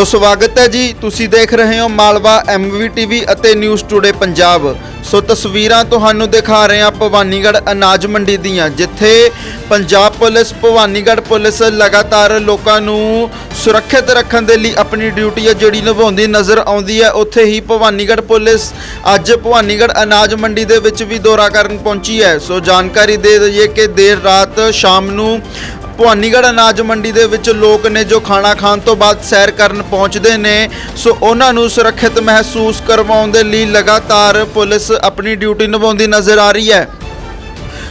ਸੋ ਸਵਾਗਤ ਹੈ ਜੀ। ਤੁਸੀਂ ਦੇਖ ਰਹੇ ਹੋ ਮਾਲਵਾ ਐਮਵੀ ਟੀਵੀ ਅਤੇ ਨਿਊਜ਼ ਟੂਡੇ ਪੰਜਾਬ। ਸੋ ਤਸਵੀਰਾਂ ਤੁਹਾਨੂੰ ਦਿਖਾ ਰਹੇ ਹਾਂ ਭਵਾਨੀਗੜ੍ਹ ਅਨਾਜ ਮੰਡੀ ਦੀਆਂ, ਜਿੱਥੇ ਪੰਜਾਬ ਪੁਲਿਸ, ਭਵਾਨੀਗੜ੍ਹ ਪੁਲਿਸ ਲਗਾਤਾਰ ਲੋਕਾਂ ਨੂੰ ਸੁਰੱਖਿਅਤ ਰੱਖਣ ਦੇ ਲਈ ਆਪਣੀ ਡਿਊਟੀ ਹੈ, ਜਿਹੜੀ ਨਿਭਾਉਂਦੀ ਨਜ਼ਰ ਆਉਂਦੀ ਹੈ। ਉੱਥੇ ਹੀ ਭਵਾਨੀਗੜ੍ਹ ਪੁਲਿਸ ਅੱਜ ਭਵਾਨੀਗੜ੍ਹ ਅਨਾਜ ਮੰਡੀ ਦੇ ਵਿੱਚ ਵੀ ਦੌਰਾ ਕਰਨ ਪਹੁੰਚੀ ਹੈ। ਸੋ ਜਾਣਕਾਰੀ ਦੇ ਦਈਏ ਕਿ ਦੇਰ ਰਾਤ ਸ਼ਾਮ ਨੂੰ ਭਵਾਨੀਗੜ੍ਹ ਅਨਾਜ ਮੰਡੀ ਦੇ ਵਿੱਚ ਲੋਕ ਨੇ ਜੋ ਖਾਣਾ ਖਾਣ ਤੋਂ ਬਾਅਦ ਸੈਰ ਕਰਨ ਪਹੁੰਚਦੇ ਨੇ, ਸੋ ਉਹਨਾਂ ਨੂੰ ਸੁਰੱਖਿਅਤ ਮਹਿਸੂਸ ਕਰਵਾਉਣ ਦੇ ਲਈ ਲਗਾਤਾਰ ਪੁਲਿਸ ਆਪਣੀ ਡਿਊਟੀ ਨਿਭਾਉਂਦੀ ਨਜ਼ਰ ਆ ਰਹੀ ਹੈ।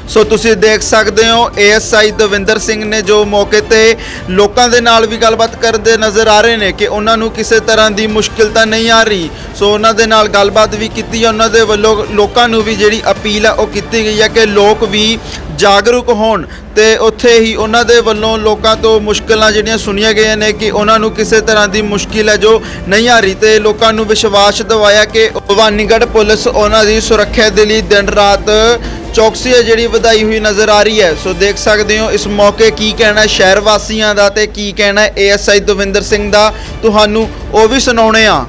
ਸੋ ਤੁਸੀਂ ਦੇਖ ਸਕਦੇ ਹੋ, ਏਐਸਆਈ ਦਵਿੰਦਰ ਸਿੰਘ ਨੇ ਜੋ ਮੌਕੇ ਤੇ ਲੋਕਾਂ ਦੇ ਨਾਲ ਵੀ ਗੱਲਬਾਤ ਕਰਦੇ ਨਜ਼ਰ ਆ ਰਹੇ ਨੇ ਕਿ ਉਹਨਾਂ ਨੂੰ ਕਿਸੇ ਤਰ੍ਹਾਂ ਦੀ ਮੁਸ਼ਕਿਲ ਤਾਂ ਨਹੀਂ ਆ ਰਹੀ। ਸੋ ਉਹਨਾਂ ਦੇ ਨਾਲ ਗੱਲਬਾਤ ਵੀ ਕੀਤੀ ਹੈ ਉਹਨਾਂ ਦੇ ਵੱਲੋਂ ਲੋਕਾਂ ਨੂੰ ਵੀ ਜਿਹੜੀ ਅਪੀਲ ਹੈ ਉਹ ਕੀਤੀ ਗਈ ਹੈ ਕਿ ਲੋਕ ਵੀ ਜਾਗਰੂਕ ਹੋਣ ਤੇ ਉੱਥੇ ਹੀ ਉਹਨਾਂ ਦੇ ਵੱਲੋਂ ਲੋਕਾਂ ਤੋਂ ਮੁਸ਼ਕਲਾਂ ਜਿਹੜੀਆਂ ਸੁਣੀਆਂ ਗਈਆਂ ਨੇ ਕਿ ਉਹਨਾਂ ਨੂੰ ਕਿਸੇ ਤਰ੍ਹਾਂ ਦੀ ਮੁਸ਼ਕਿਲ ਹੈ ਜੋ ਨਹੀਂ ਆ ਰਹੀ ਤੇ ਲੋਕਾਂ ਨੂੰ ਵਿਸ਼ਵਾਸ ਦਿਵਾਇਆ ਕਿ ਭਵਾਨੀਗੜ੍ਹ ਪੁਲਿਸ ਉਹਨਾਂ ਦੀ ਸੁਰੱਖਿਆ ਦੇ ਲਈ ਦਿਨ ਰਾਤ ਚੌਕਸੀ ਹੈ ਜਿਹੜੀ ਵਧਾਈ ਹੋਈ ਨਜ਼ਰ ਆ ਰਹੀ ਹੈ। ਸੋ ਦੇਖ ਸਕਦੇ ਹੋ ਇਸ ਮੌਕੇ ਕੀ ਕਹਿਣਾ ਸ਼ਹਿਰ ਵਾਸੀਆਂ ਦਾ ਤੇ ਕੀ ਕਹਿਣਾ ਹੈ ਏਐਸਆਈ ਦਵਿੰਦਰ ਸਿੰਘ ਦਾ। ਤੁਹਾਨੂੰ ਉਹ ਵੀ ਸੁਣਾਉਣੇ ਆ।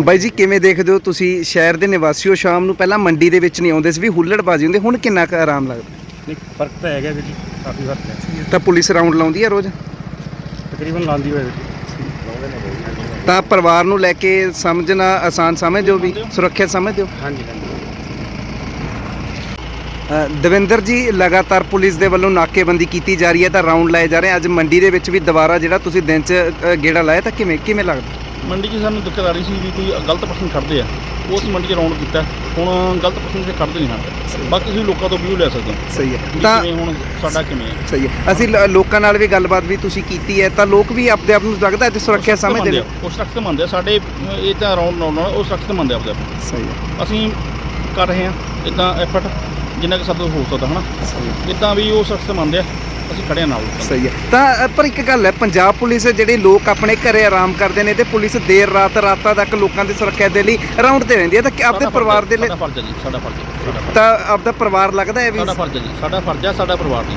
ਬਾਈ ਜੀ ਕਿਵੇਂ ਦੇਖਦੇ ਹੋ ਤੁਸੀਂ ਸ਼ਹਿਰ ਦੇ ਨਿਵਾਸੀ ਹੋ ਸ਼ਾਮ ਨੂੰ? ਪਹਿਲਾਂ ਮੰਡੀ ਦੇ ਵਿੱਚ ਨਹੀਂ ਆਉਂਦੇ ਸੀ ਵੀ ਹੁੱਲੜਬਾਜ਼ੀ ਹੁੰਦੀ ਹੁਣ ਕਿੰਨਾ ਕੁ ਆਰਾਮ ਲੱਗਦਾ? ਨਹੀਂ ਫ਼ਰਕ ਤਾਂ ਹੈਗਾ ਜੀ ਕਾਫੀ ਫ਼ਰਕ ਹੈ। ਤਾਂ ਪੁਲਿਸ ਰਾਉਂਡ ਲਾਉਂਦੀ ਹੈ ਰੋਜ਼? ਤਕਰੀਬਨ ਲਾਉਂਦੀ ਹੋਏ ਤਾਂ ਪਰਿਵਾਰ ਨੂੰ ਲੈ ਕੇ ਸਮਝਣਾ ਆਸਾਨ ਸਮਝਦੇ ਹੋ ਵੀ ਸੁਰੱਖਿਅਤ ਸਮਝਦੇ ਹੋ? ਹਾਂਜੀ ਹਾਂਜੀ। ਦਵਿੰਦਰ ਜੀ ਲਗਾਤਾਰ ਪੁਲਿਸ ਦੇ ਵੱਲੋਂ ਨਾਕੇਬੰਦੀ ਕੀਤੀ ਜਾ ਰਹੀ ਹੈ ਤਾਂ ਰਾਉਂਡ ਲਾਏ ਜਾ ਰਹੇ ਅੱਜ ਮੰਡੀ ਦੇ ਵਿੱਚ ਵੀ ਦੁਬਾਰਾ ਜਿਹੜਾ ਤੁਸੀਂ ਦਿਨ 'ਚ ਗੇੜਾ ਲਾਇਆ ਤਾਂ ਕਿਵੇਂ ਕਿਵੇਂ ਲੱਗਦਾ? ਮੰਡੀ 'ਚ ਸਾਨੂੰ ਦਿੱਕਤ ਆ ਰਹੀ ਸੀ ਵੀ ਕੋਈ ਗਲਤ ਪਰਸਨ ਖੜਦੇ ਆ। ਉਸ ਮੰਡੀ 'ਚ ਰਾਉਂਡ ਕੀਤਾ। ਹੁਣ ਗਲਤ ਪਰਸਨ ਤੇ ਖੜਦੇ ਨਹੀਂ ਹਨ ਬਾਕੀ ਤੁਸੀਂ ਲੋਕਾਂ ਤੋਂ ਵੀ ਲੈ ਸਕਦੇ ਹੋ। ਸਹੀ ਹੈ। ਤਾਂ ਹੁਣ ਸਾਡਾ ਕਿਵੇਂ ਹੈ ਸਹੀ ਹੈ। ਅਸੀਂ ਲੋਕਾਂ ਨਾਲ ਵੀ ਗੱਲਬਾਤ ਵੀ ਤੁਸੀਂ ਕੀਤੀ ਹੈ ਤਾਂ ਲੋਕ ਵੀ ਆਪਦੇ ਆਪ ਨੂੰ ਲੱਗਦਾ ਅੱਜ ਸੁਰੱਖਿਆ ਸਮਝਦੇ ਨੇ ਉਸ ਸਖਤ ਮੰਨਦੇ ਆ। ਸਾਡੇ ਇਹ ਤਾਂ ਰਾਉਂਡ ਲਾਉਣਾ ਉਹ ਸਖਤ ਮੰਨਦੇ ਆ ਆਪਦੇ ਆਪ। ਸਹੀ ਹੈ। ਅਸੀਂ ਕਰ ਰਹੇ ਹਾਂ। ਇਦਾਂ ਐਫਰਟ ਜਿੰਨਾ ਕਿ ਸਾਡੇ ਤੋਂ ਹੋ ਸਕਦਾ ਹਨਾ? ਇਦਾਂ ਵੀ ਉਹ ਸਖਤ ਮੰਨਦੇ ਆ ਅਸੀਂ ਖੜੇ ਆ ਨਾਲ। ਸਹੀ ਹੈ। ਤਾਂ ਅ, ਪਰ ਇੱਕ ਗੱਲ ਹੈ ਪੰਜਾਬ ਪੁਲਿਸ ਜਿਹੜੇ ਲੋਕ ਆਪਣੇ ਘਰੇ ਆਰਾਮ ਕਰਦੇ ਨੇ ਤੇ ਪੁਲਿਸ ਦੇਰ ਰਾਤ ਰਾਤਾਂ ਤੱਕ ਲੋਕਾਂ ਦੀ ਸੁਰੱਖਿਆ ਦੇ ਲਈ ਰਾਉਂਡ ਤੇ ਰਹਿੰਦੀ ਹੈ ਤਾਂ ਕਿ ਆਪਦੇ ਸਾਡਾ ਪਰਿਵਾਰ ਦੇ ਲਈ ਸਾਡਾ ਫਰਜ਼ ਹੈ ਜੀ ਸਾਡਾ ਫਰਜ਼ ਹੈ ਸਾਡਾ ਫਰਜ਼ ਹੈ। ਤਾਂ ਆਪਦਾ ਪਰਿਵਾਰ ਲੱਗਦਾ ਹੈ ਵੀ ਸਾਡਾ ਫਰਜ਼ ਹੈ ਜੀ ਸਾਡਾ ਫਰਜ਼ ਹੈ ਸਾਡਾ ਪਰਿਵਾਰ ਦੀ